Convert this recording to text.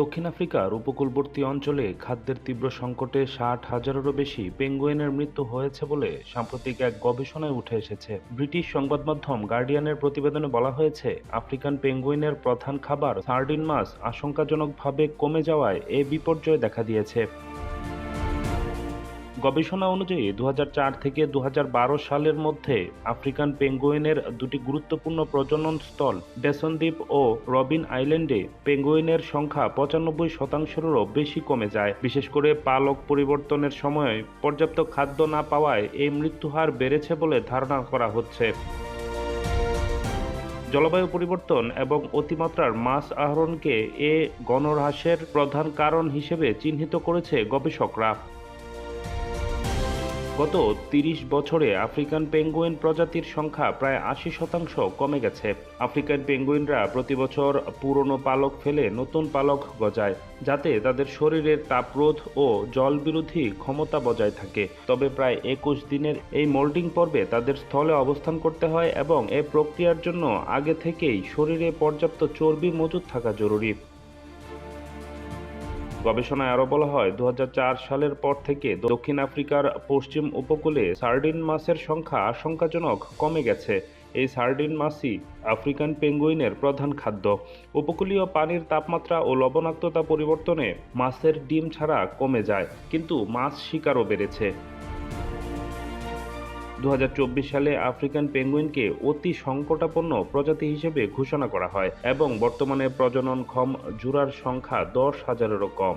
দক্ষিণ আফ্রিকার উপকূলবর্তী অঞ্চলে খাদ্যের তীব্র সংকটে ষাট হাজারেরও বেশি পেঙ্গুইনের মৃত্যু হয়েছে বলে সাম্প্রতিক এক গবেষণায় উঠে এসেছে। ব্রিটিশ সংবাদ মাধ্যম গার্ডিয়ানের প্রতিবেদনে বলা হয়েছে, আফ্রিকান পেঙ্গুইনের প্রধান খাবার সার্ডিন মাছ আশঙ্কাজনকভাবে কমে যাওয়ায় এ বিপর্যয় দেখা দিয়েছে। গবেষণা অনুযায়ী দু হাজার চার থেকে দু হাজার বারো সালের মধ্যে আফ্রিকান পেঙ্গুইনের দুটি গুরুত্বপূর্ণ প্রজনন স্থল, ডেসনদ্বীপ ও রবিন আইল্যান্ডে পেঙ্গুইনের সংখ্যা পঁচানব্বই শতাংশেরও বেশি কমে যায়। বিশেষ করে পালক পরিবর্তনের সময় পর্যাপ্ত খাদ্য না পাওয়ায় এই মৃত্যুহার বেড়েছে বলে ধারণা করা হচ্ছে। জলবায়ু পরিবর্তন এবং অতিমাত্রার মাছ আহরণকে এ গণহ্রাসের প্রধান কারণ হিসেবে চিহ্নিত করেছে গবেষকরা। গত তিরিশ বছরে আফ্রিকান পেঙ্গুইন প্রজাতির সংখ্যা প্রায় আশি শতাংশ কমে গেছে। আফ্রিকান পেঙ্গুইনরা প্রতি বছর পুরনো পালক ফেলে নতুন পালক গজায়, যাতে তাদের শরীরের তাপরোধ ও জল বিরোধী ক্ষমতা বজায় থাকে। তবে প্রায় একুশ দিনের এই মোল্ডিং পর্বে তাদের স্থলে অবস্থান করতে হয় এবং এ প্রক্রিয়ার জন্য আগে থেকেই শরীরে পর্যাপ্ত চর্বি মজুদ থাকা জরুরি। গবেষণায় আরও বলা হয় দু হাজার চার সালের পর থেকে দক্ষিণ আফ্রিকার পশ্চিম উপকূলে সার্ডিন মাছের সংখ্যা আশঙ্কাজনক কমে গেছে। এই সার্ডিন মাছই আফ্রিকান পেঙ্গুইনের প্রধান খাদ্য। উপকূলীয় পানির তাপমাত্রা ও লবণাক্ততা পরিবর্তনে মাছের ডিম ছাড়া কমে যায়, কিন্তু মাছ শিকারও বেড়েছে। দু হাজার চব্বিশ সালে আফ্রিকান পেঙ্গুইনকে অতি সংকটাপন্ন প্রজাতি হিসেবে ঘোষণা করা হয় এবং বর্তমানে প্রজনন ক্ষম জোড়ার সংখ্যা দশ হাজারেরও কম।